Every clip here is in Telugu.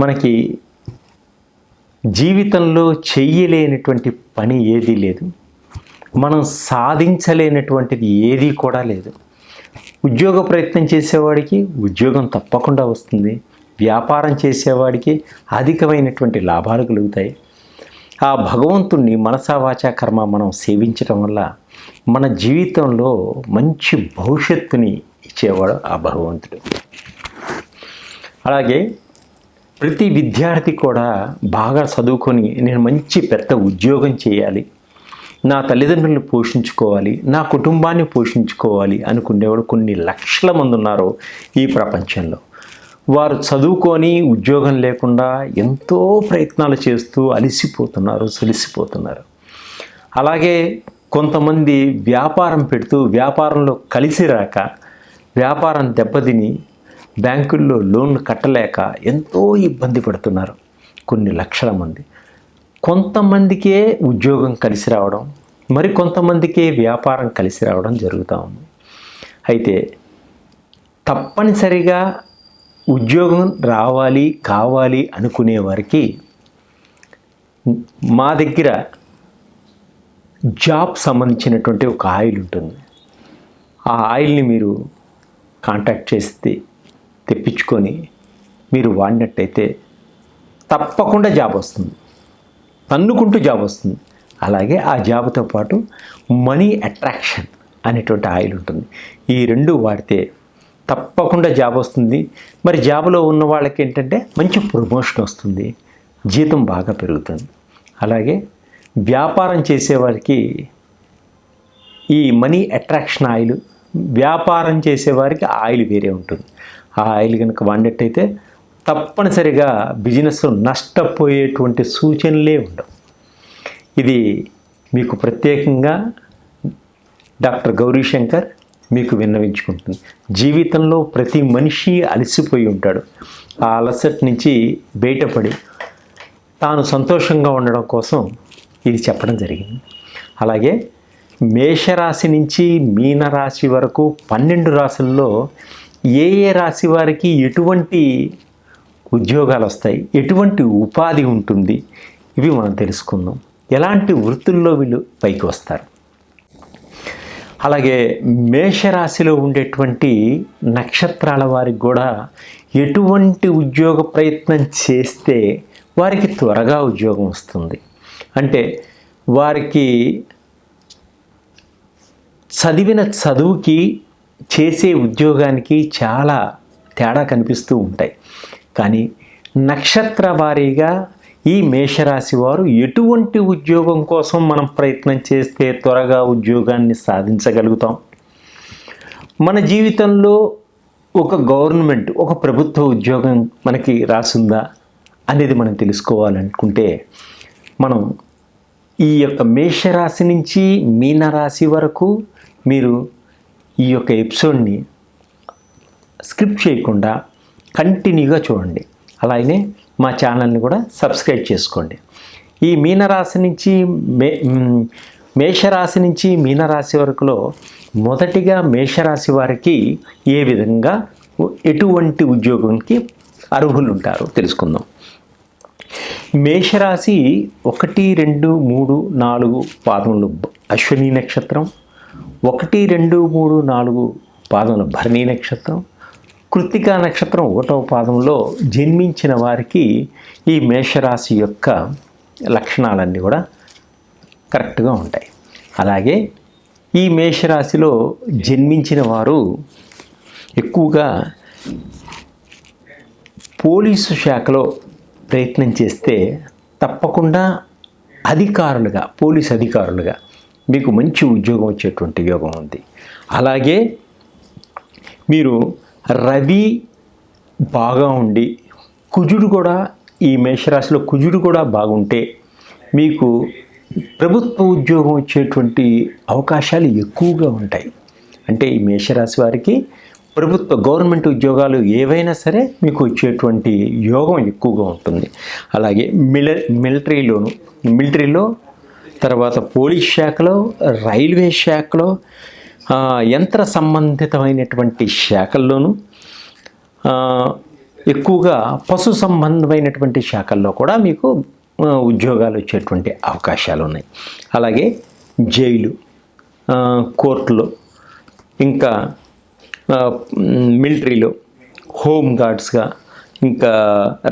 మనకి జీవితంలో చెయ్యలేనటువంటి పని ఏదీ లేదు. మనం సాధించలేనటువంటిది ఏదీ కూడా లేదు. ఉద్యోగ ప్రయత్నం చేసేవాడికి ఉద్యోగం తప్పకుండా వస్తుంది. వ్యాపారం చేసేవాడికి అధికమైనటువంటి లాభాలు కలుగుతాయి. ఆ భగవంతుణ్ణి మనసావాచా కర్మ మనం సేవించటం వల్ల మన జీవితంలో మంచి భవిష్యత్తుని ఇచ్చేవాడు ఆ భగవంతుడు. అలాగే ప్రతి విద్యార్థి కూడా బాగా చదువుకొని నేను మంచి పెద్ద ఉద్యోగం చేయాలి. నా తల్లిదండ్రులను పోషించుకోవాలి. నా కుటుంబాన్ని పోషించుకోవాలి అనుకునేవాడు కొన్ని లక్షల మంది ఉన్నారు ఈ ప్రపంచంలో. వారు చదువుకొని ఉద్యోగం లేకుండా ఎంతో ప్రయత్నాలు చేస్తూ అలిసిపోతున్నారు సొలిసిపోతున్నారు అలాగే కొంతమంది వ్యాపారం పెడుతూ వ్యాపారంలో కలిసి రాక వ్యాపారం దెబ్బతిని బ్యాంకుల్లో లోన్లు కట్టలేక ఎంతో ఇబ్బంది పడుతున్నారు. కొన్ని లక్షల మంది. కొంతమందికే ఉద్యోగం కలిసి రావడం మరి కొంతమందికే వ్యాపారం కలిసి రావడం జరుగుతూ ఉంది. అయితే తప్పనిసరిగా ఉద్యోగం రావాలి కావాలి అనుకునే వారికి మా దగ్గర జాబ్ సంబంధించినటువంటి ఒక ఆయిల్ ఉంటుంది. ఆ ఆయిల్ని మీరు కాంటాక్ట్ చేస్తే తెప్పించుకొని మీరు వాడినట్టయితే తప్పకుండా జాబ్ వస్తుంది. తన్నుకుంటూ జాబ్ వస్తుంది. అలాగే ఆ జాబ్తో పాటు మనీ అట్రాక్షన్ అనేటువంటి ఆయిల్ ఉంటుంది. ఈ రెండు వాడితే తప్పకుండా జాబ్ వస్తుంది. మరి జాబ్లో ఉన్న వాళ్ళకి ఏంటంటే మంచి ప్రమోషన్ వస్తుంది. జీతం బాగా పెరుగుతుంది. అలాగే వ్యాపారం చేసేవారికి ఈ మనీ అట్రాక్షన్ ఆయిల్ వ్యాపారం చేసేవారికి ఆయిల్ వేరే ఉంటుంది. ఆ ఆయిల్ కనుక వాడినట్టయితే తప్పనిసరిగా బిజినెస్ నష్టపోయేటువంటి సూచనలే ఉండవు. ఇది మీకు ప్రత్యేకంగా డాక్టర్ గౌరీశంకర్ మీకు విన్నవించుకుంటుంది. జీవితంలో ప్రతి మనిషి అలసిపోయి ఉంటాడు. ఆ అలసట నుంచి బయటపడి తాను సంతోషంగా ఉండడం కోసం ఇది చెప్పడం జరిగింది. అలాగే మేషరాశి నుంచి మీనరాశి వరకు పన్నెండు రాశుల్లో ఏ ఏ రాశి వారికి ఎటువంటి ఉద్యోగాలు వస్తాయి? ఎటువంటి ఉపాధి ఉంటుంది? ఇవి మనం తెలుసుకుందాం. ఎలాంటి వృత్తుల్లో వీళ్ళు పైకి వస్తారు? అలాగే మేషరాశిలో ఉండేటువంటి నక్షత్రాల వారికి కూడా ఎటువంటి ఉద్యోగ ప్రయత్నం చేస్తే వారికి త్వరగా ఉద్యోగం వస్తుంది. అంటే వారికి చదివిన చదువుకి చేసే ఉద్యోగానికి చాలా తేడా కనిపిస్తూ ఉంటాయి. కానీ నక్షత్ర వారీగా ఈ మేషరాశి వారు ఎటువంటి ఉద్యోగం కోసం మనం ప్రయత్నం చేస్తే త్వరగా ఉద్యోగాన్ని సాధించగలుగుతాం? మన జీవితంలో ఒక గవర్నమెంట్ ఒక ప్రభుత్వ ఉద్యోగం మనకి రాసుందా అనేది మనం తెలుసుకోవాలనుకుంటే మనం ఈ యొక్క మేషరాశి నుంచి మీనరాశి వరకు మీరు ఈ యొక్క ఎపిసోడ్ని స్క్రిప్ట్ చేయకుండా కంటిన్యూగా చూడండి. అలాగే మా ఛానల్ని కూడా సబ్స్క్రైబ్ చేసుకోండి. ఈ మీనరాశి నుంచి మే మేషరాశి నుంచి మీనరాశి వరకులో మొదటిగా మేషరాశి వారికి ఏ విధంగా ఎటువంటి ఉద్యోగంకి అర్హులు ఉంటారో తెలుసుకుందాం. మేషరాశి ఒకటి రెండు మూడు నాలుగు పాదములు అశ్విని నక్షత్రం ఒకటి రెండు మూడు నాలుగు పాదంలో భరణి నక్షత్రం కృత్తికా నక్షత్రం ఒకటవ పాదంలో జన్మించిన వారికి ఈ మేషరాశి యొక్క లక్షణాలన్నీ కూడా కరెక్ట్గా ఉంటాయి. అలాగే ఈ మేషరాశిలో జన్మించిన వారు ఎక్కువగా పోలీసు శాఖలో ప్రయత్నం చేస్తే తప్పకుండా అధికారులుగా పోలీస్ అధికారులుగా మీకు మంచి ఉద్యోగం వచ్చేటువంటి యోగం ఉంది. అలాగే మీరు రవి బాగా ఉండి కుజుడు కూడా ఈ మేషరాశిలో కుజుడు కూడా బాగుంటే మీకు ప్రభుత్వ ఉద్యోగం వచ్చేటువంటి అవకాశాలు ఎక్కువగా ఉంటాయి. అంటే ఈ మేషరాశి వారికి ప్రభుత్వ గవర్నమెంట్ ఉద్యోగాలు ఏవైనా సరే మీకు వచ్చేటువంటి యోగం ఎక్కువగా ఉంటుంది. అలాగే మిల మిలిటరీలోను మిలిటరీలో తర్వాత పోలీస్ శాఖలో రైల్వే శాఖలో యంత్ర సంబంధితమైనటువంటి శాఖల్లోనూ ఎక్కువగా పశు సంబంధమైనటువంటి శాఖల్లో కూడా మీకు ఉద్యోగాలు వచ్చేటువంటి అవకాశాలు ఉన్నాయి అలాగే జైలు కోర్టులు ఇంకా మిలిటరీలో హోమ్ గార్డ్స్గా ఇంకా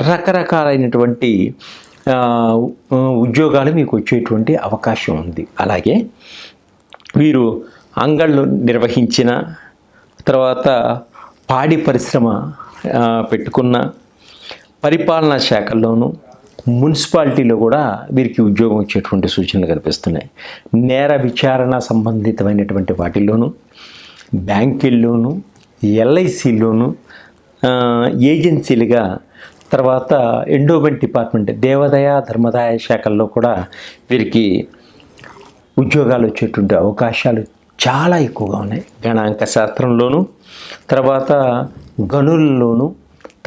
రకరకాలైనటువంటి ఉద్యోగాలు మీకు వచ్చేటువంటి అవకాశం ఉంది. అలాగే వీరు అంగళ్ళు నిర్వహించిన తర్వాత పాడి పరిశ్రమ పెట్టుకున్న పరిపాలనా శాఖల్లోనూ మున్సిపాలిటీలో కూడా వీరికి ఉద్యోగం వచ్చేటువంటి సూచనలు కనిపిస్తున్నాయి. నేర విచారణ సంబంధితమైనటువంటి వాటిల్లోనూ బ్యాంకుల్లోనూ ఎల్ఐసిలోను ఏజెన్సీలుగా తర్వాత ఎండోమెంట్ డిపార్ట్మెంట్ దేవాదాయ ధర్మదాయ శాఖల్లో కూడా వీరికి ఉద్యోగాలు వచ్చేటువంటి అవకాశాలు చాలా ఎక్కువగా ఉన్నాయి. గణాంక శాస్త్రంలోను తర్వాత గనుల్లోనూ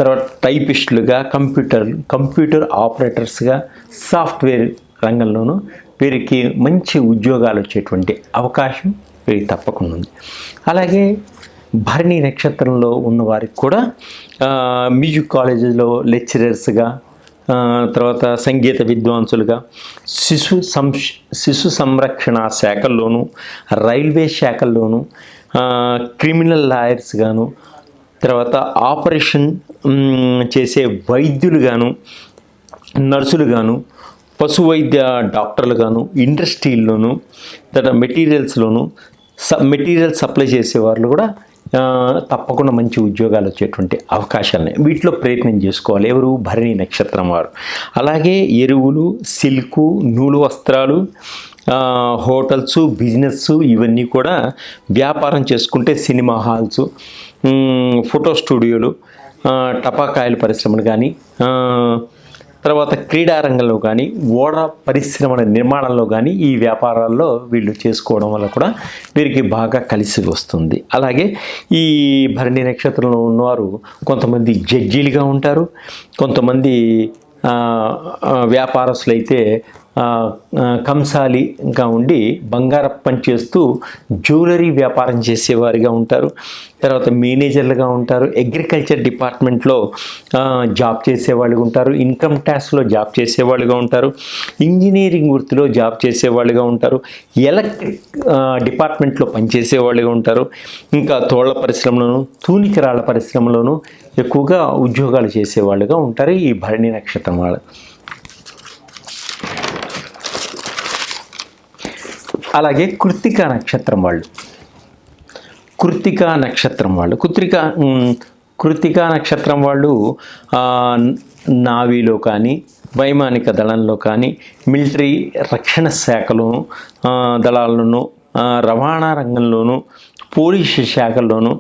తర్వాత టైపిస్టులుగా కంప్యూటర్ కంప్యూటర్ ఆపరేటర్స్గా సాఫ్ట్వేర్ రంగంలోనూ వీరికి మంచి ఉద్యోగాలు వచ్చేటువంటి అవకాశం వీరికి తప్పకుండా ఉంది. అలాగే భరణి నక్షత్రంలో ఉన్న వారికి కూడా మ్యూజిక్ కాలేజీలో లెక్చరర్స్గా తర్వాత సంగీత విద్వాంసులుగా శిశు సం శిశు సంరక్షణ శాఖల్లోనూ రైల్వే శాఖల్లోనూ క్రిమినల్ లాయర్స్గాను తర్వాత ఆపరేషన్ చేసే వైద్యులుగాను నర్సులుగాను పశు వైద్య డాక్టర్లుగాను ఇండస్ట్రీల్లోను తర్వాత మెటీరియల్స్లోను స మెటీరియల్ సప్లై చేసే వాళ్ళు కూడా తప్పకుండా మంచి ఉద్యోగాలు వచ్చేటువంటి అవకాశాలని వీటిలో ప్రయత్నం చేసుకోవాలి. ఎవరు? భరణి నక్షత్రం వారు. అలాగే ఎరువులు సిల్కు నూలు వస్త్రాలు హోటల్స్ బిజినెస్ ఇవన్నీ కూడా వ్యాపారం చేసుకుంటే సినిమా హాల్స్ ఫోటో స్టూడియోలు టపాకాయల పరిశ్రమలు కానీ తర్వాత క్రీడారంగంలో కానీ ఓడ పరిశ్రమల నిర్మాణంలో కానీ ఈ వ్యాపారాల్లో వీళ్ళు చేసుకోవడం వల్ల కూడా వీరికి బాగా కలిసి వస్తుంది. అలాగే ఈ భరణి నక్షత్రంలో ఉన్నవారు కొంతమంది జడ్జీలుగా ఉంటారు. కొంతమంది వ్యాపారస్తులైతే కంసాలిగా ఉండి బంగారం పని చేస్తూ జ్యువెలరీ వ్యాపారం చేసేవారిగా ఉంటారు. తర్వాత మేనేజర్లుగా ఉంటారు. అగ్రికల్చర్ డిపార్ట్మెంట్లో జాబ్ చేసేవాళ్ళు ఉంటారు. ఇన్కమ్ ట్యాక్స్లో జాబ్ చేసేవాళ్ళుగా ఉంటారు. ఇంజనీరింగ్ వృత్తిలో జాబ్ చేసేవాళ్ళుగా ఉంటారు. ఎలక్ట్రిక్ డిపార్ట్మెంట్లో పనిచేసేవాళ్ళుగా ఉంటారు. ఇంకా తోళ్ళ పరిశ్రమలోను తూనికరాళ్ళ పరిశ్రమలోను ఎక్కువగా ఉద్యోగాలు చేసేవాళ్ళుగా ఉంటారు ఈ భరణి నక్షత్రం వాళ్ళు. అలాగే కృత్తికా నక్షత్రం వాళ్ళు. కృత్తికా నక్షత్రం వాళ్ళు. కృత్తిక కృత్తికా నక్షత్రం వాళ్ళు నావీలో కానీ వైమానిక దళంలో కానీ మిలిటరీ రక్షణ శాఖలోను దళాల్లోనూ రవాణా రంగంలోనూ పోలీసు శాఖల్లోనూ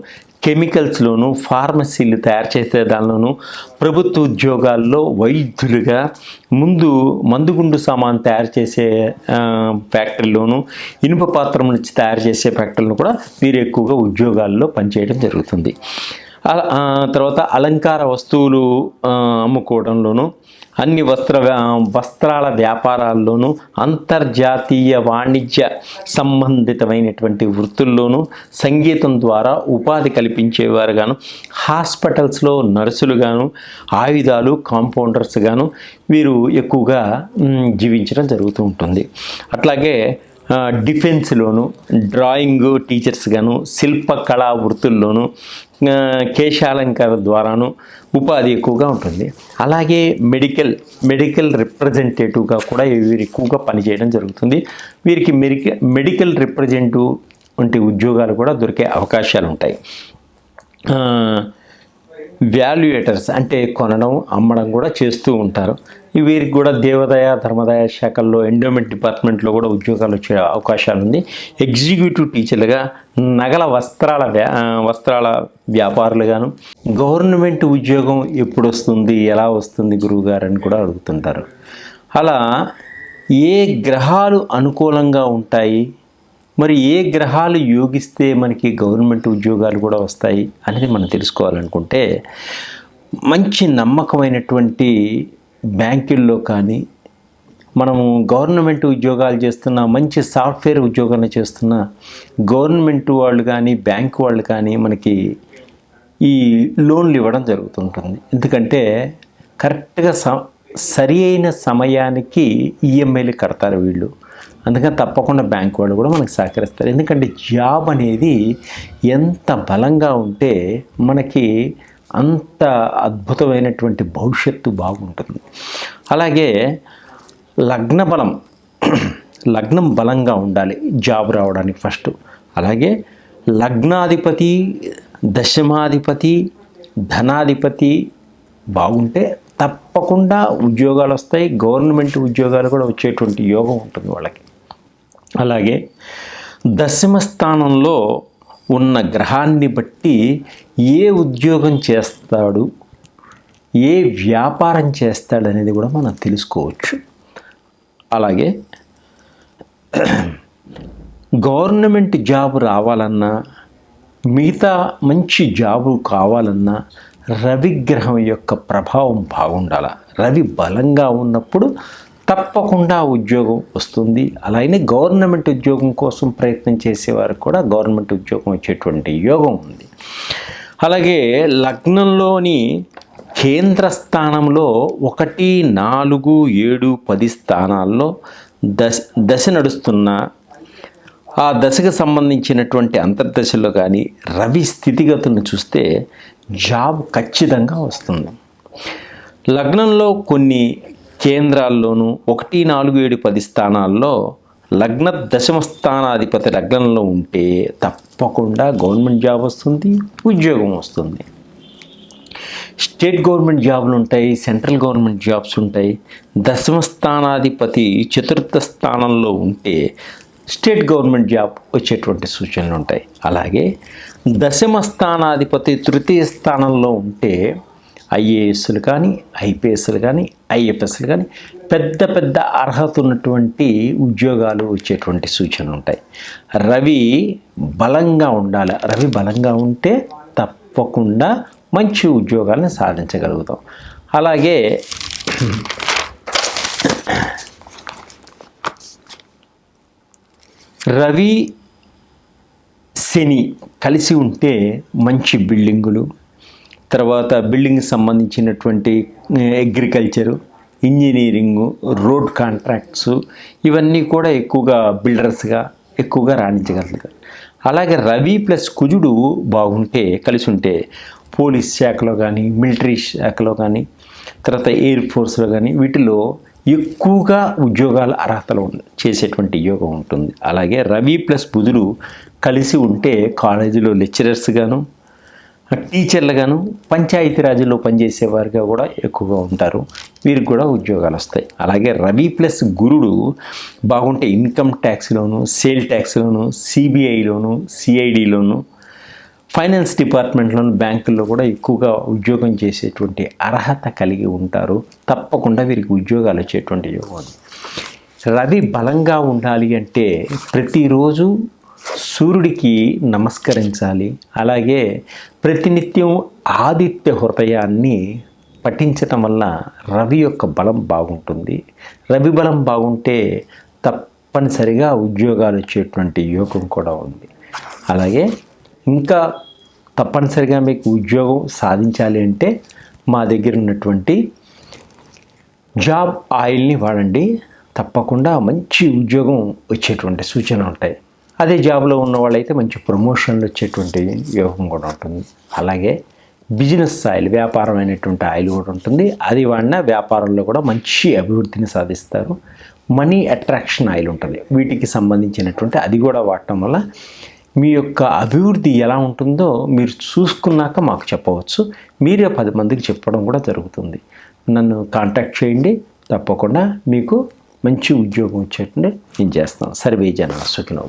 కెమికల్స్లోను ఫార్మసీలు తయారు చేసే దానిలోను ప్రభుత్వ ఉద్యోగాల్లో వైద్యులుగా ముందు మందుగుండు సామాన్ తయారు చేసే ఫ్యాక్టరీలోను ఇనుప పాత్రం నుంచి తయారు చేసే ఫ్యాక్టరీలను కూడా వీరు ఎక్కువగా ఉద్యోగాల్లో పనిచేయడం జరుగుతుంది. తర్వాత అలంకార వస్తువులు అమ్ముకోవడంలోనూ అన్ని వస్త్ర వస్త్రాల వ్యాపారాల్లోనూ అంతర్జాతీయ వాణిజ్య సంబంధితమైనటువంటి వృత్తుల్లోనూ సంగీతం ద్వారా ఉపాధి కల్పించేవారుగాను హాస్పిటల్స్లో నర్సులుగాను ఆయుధాలు కాంపౌండర్స్గాను వీరు ఎక్కువగా జీవించడం జరుగుతూ ఉంటుంది. అట్లాగే డిఫెన్స్లోను డ్రాయింగ్ టీచర్స్ గాను శిల్పకళా వృత్తుల్లోను కేశాలంకార ద్వారాను ఉపాధి ఎక్కువగా ఉంటుంది. అలాగే మెడికల్ మెడికల్ రిప్రజెంటేటివ్గా కూడా వీరు ఎక్కువగా పనిచేయడం జరుగుతుంది. వీరికి మెడిక మెడికల్ రిప్రజెంటివ్ వంటి ఉద్యోగాలు కూడా దొరికే అవకాశాలు ఉంటాయి. వాల్యుయేటర్స్ అంటే కొనడం అమ్మడం కూడా చేస్తూ ఉంటారు. వీరికి కూడా దేవదయ ధర్మదయ శాఖల్లో ఎండోమెంట్ డిపార్ట్మెంట్లో కూడా ఉద్యోగాలు వచ్చే అవకాశాలు ఉంది. ఎగ్జిక్యూటివ్ టీచర్లుగా నగల వస్త్రాల వ్యా వస్త్రాల వ్యాపారులుగాను గవర్నమెంట్ ఉద్యోగం ఎప్పుడు వస్తుంది ఎలా వస్తుంది గురువుగారు అని కూడా అడుగుతుంటారు. అలా ఏ గ్రహాలు అనుకూలంగా ఉంటాయి? మరి ఏ గ్రహాలు యోగిస్తే మనకి గవర్నమెంట్ ఉద్యోగాలు కూడా వస్తాయి అనేది మనం తెలుసుకోవాలనుకుంటే మంచి నమ్మకమైనటువంటి బ్యాంకుల్లో కానీ మనము గవర్నమెంట్ ఉద్యోగాలు చేస్తున్న మంచి సాఫ్ట్వేర్ ఉద్యోగాలు చేస్తున్న గవర్నమెంట్ వాళ్ళు కానీ బ్యాంక్ వాళ్ళు కానీ మనకి ఈ లోన్లు ఇవ్వడం జరుగుతుంటుంది. ఎందుకంటే కరెక్ట్గా స సరి అయిన సమయానికి ఈఎంఐలు కడతారు వీళ్ళు. అందుకని తప్పకుండా బ్యాంక్ వాళ్ళు కూడా మనకి సహకరిస్తారు. ఎందుకంటే జాబ్ అనేది ఎంత బలంగా ఉంటే మనకి అంత అద్భుతమైనటువంటి భవిష్యత్తు బాగుంటుంది. అలాగే లగ్న బలం లగ్నం బలంగా ఉండాలి జాబ్ రావడానికి ఫస్ట్. అలాగే లగ్నాధిపతి దశమాధిపతి ధనాధిపతి బాగుంటే తప్పకుండా ఉద్యోగాలు వస్తాయి గవర్నమెంట్ ఉద్యోగాలు కూడా వచ్చేటువంటి యోగం ఉంటుంది వాళ్ళకి. అలాగే దశమ స్థానంలో ఉన్న గ్రహాన్ని బట్టి ఏ ఉద్యోగం చేస్తాడు ఏ వ్యాపారం చేస్తాడు అనేది కూడా మనం తెలుసుకోవచ్చు. అలాగే గవర్నమెంట్ జాబ్ రావాలన్నా మిగతా మంచి జాబు కావాలన్నా రవిగ్రహం యొక్క ప్రభావం బాగుండాల. రవి బలంగా ఉన్నప్పుడు తప్పకుండా ఉద్యోగం వస్తుంది. అలాగే గవర్నమెంట్ ఉద్యోగం కోసం ప్రయత్నం చేసేవారికి కూడా గవర్నమెంట్ ఉద్యోగం వచ్చేటువంటి యోగం ఉంది. అలాగే లగ్నంలోని కేంద్ర స్థానంలో ఒకటి నాలుగు ఏడు పది స్థానాల్లో దశ దశ నడుస్తున్న ఆ దశకు సంబంధించినటువంటి అంతర్దశలో కానీ రవి స్థితిగతులను చూస్తే జాబ్ ఖచ్చితంగా వస్తుంది. లగ్నంలో కొన్ని కేంద్రాల్లోనూ ఒకటి నాలుగు ఏడు పది స్థానాల్లో లగ్న దశమ స్థానాధిపతి లగ్నంలో ఉంటే తప్పకుండా గవర్నమెంట్ జాబ్ వస్తుంది ఉద్యోగం వస్తుంది. స్టేట్ గవర్నమెంట్ జాబ్లు ఉంటాయి సెంట్రల్ గవర్నమెంట్ జాబ్స్ ఉంటాయి. దశమ స్థానాధిపతి చతుర్థ స్థానంలో ఉంటే స్టేట్ గవర్నమెంట్ జాబ్ వచ్చేటువంటి సూచనలు ఉంటాయి. అలాగే దశమ స్థానాధిపతి తృతీయ స్థానంలో ఉంటే ఐఏఎస్లు కానీ ఐపీఎస్లు కానీ ఐఎఫ్ఎస్లు కానీ పెద్ద పెద్ద అర్హత ఉన్నటువంటి ఉద్యోగాలు వచ్చేటువంటి సూచనలు ఉంటాయి. రవి బలంగా ఉండాలి. రవి బలంగా ఉంటే తప్పకుండా మంచి ఉద్యోగాలను సాధించగలుగుతాం. అలాగే రవి శని కలిసి ఉంటే మంచి బిల్డింగులు తర్వాత బిల్డింగ్ సంబంధించినటువంటి అగ్రికల్చరు ఇంజనీరింగు రోడ్ కాంట్రాక్ట్స్ ఇవన్నీ కూడా ఎక్కువగా బిల్డర్స్గా ఎక్కువగా రాణించగలుగుతారు. అలాగే రవి ప్లస్ కుజుడు బాగుంటే కలిసి ఉంటే పోలీస్ శాఖలో కానీ మిలిటరీ శాఖలో కానీ తర్వాత ఎయిర్ ఫోర్స్లో కానీ వీటిలో ఎక్కువగా ఉద్యోగాల అర్హతలు చేసేటువంటి యోగం ఉంటుంది. అలాగే రవి ప్లస్ బుధుడు కలిసి ఉంటే కాలేజీలో లెక్చరర్స్ టీచర్లుగాను టీచర్లు పనిచేసేవారుగా కూడా ఎక్కువగా ఉంటారు. వీరికి కూడా ఉద్యోగాలు వస్తాయి. అలాగే రవి ప్లస్ గురుడు బాగుంటే ఇన్కమ్ ట్యాక్స్లోను సేల్ ట్యాక్స్లోను సిబిఐలోను సిఐడిలోను ఫైనాన్స్ డిపార్ట్మెంట్లోను బ్యాంకుల్లో కూడా ఎక్కువగా ఉద్యోగం చేసేటువంటి అర్హత కలిగి ఉంటారు. తప్పకుండా వీరికి ఉద్యోగాలు వచ్చేటువంటి యోగం. రవి బలంగా ఉండాలి అంటే ప్రతిరోజు సూర్యుడికి నమస్కరించాలి. అలాగే ప్రతినిత్యం ఆదిత్య హృదయాన్ని పఠించటం వల్ల రవి యొక్క బలం బాగుంటుంది. రవి బలం బాగుంటే తప్పనిసరిగా ఉద్యోగాలు వచ్చేటువంటి యోగం కూడా ఉంది. అలాగే ఇంకా తప్పనిసరిగా మీకు ఉద్యోగం సాధించాలి అంటే మా దగ్గర ఉన్నటువంటి జాబ్ ఆయిల్ని వాడండి. తప్పకుండా మంచి ఉద్యోగం వచ్చేటువంటి సూచనలు ఉంటాయి. అదే జాబ్లో ఉన్న వాళ్ళైతే మంచి ప్రమోషన్లు వచ్చేటువంటి యోగం కూడా ఉంటుంది. అలాగే బిజినెస్ ఆయిల్ వ్యాపారమైనటువంటి ఆయిల్ కూడా ఉంటుంది. అది వాడిన వ్యాపారంలో కూడా మంచి అభివృద్ధిని సాధిస్తారు. మనీ అట్రాక్షన్ ఆయిల్ ఉంటుంది. వీటికి సంబంధించినటువంటి అది కూడా వాడటం వల్ల మీ యొక్క అభివృద్ధి ఎలా ఉంటుందో మీరు చూసుకున్నాక మాకు చెప్పవచ్చు. మీరే పది మందికి చెప్పడం కూడా జరుగుతుంది. నన్ను కాంటాక్ట్ చేయండి. తప్పకుండా మీకు మంచి ఉద్యోగం వచ్చేటంటే నేను చేస్తాను సర్వే జన సుఖినో